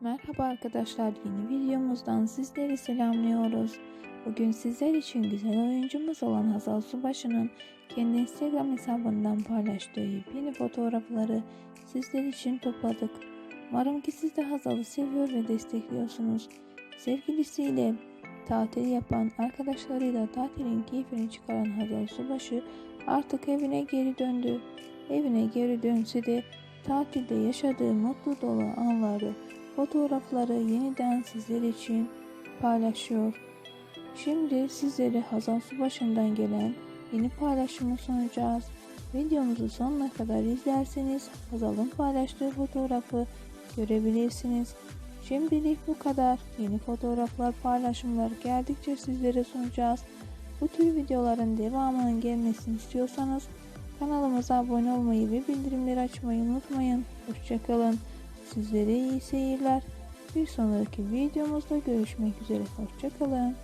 Merhaba arkadaşlar yeni videomuzdan sizleri selamlıyoruz. Bugün sizler için güzel oyuncumuz olan Hazal Subaşı'nın kendi Instagram hesabından paylaştığı yeni fotoğrafları sizler için topladık. Umarım ki siz de Hazal'ı seviyor ve destekliyorsunuz. Sevgilisiyle tatil yapan arkadaşlarıyla tatilin keyfini çıkaran Hazal Subaşı artık evine geri döndü. Evine geri dönse de tatilde yaşadığı mutlu dolu anları fotoğrafları yeniden sizler için paylaşıyor. Şimdi sizlere Hazal Subaşı'ndan gelen yeni paylaşımı sunacağız. Videomuzu sonuna kadar izlerseniz Hazal'ın paylaştığı fotoğrafı görebilirsiniz. Şimdilik bu kadar. Yeni fotoğraflar, paylaşımlar geldikçe sizlere sunacağız. Bu tür videoların devamının gelmesini istiyorsanız kanalımıza abone olmayı ve bildirimleri açmayı unutmayın. Hoşçakalın. Sizlere iyi seyirler. Bir sonraki videomuzda görüşmek üzere. Hoşçakalın.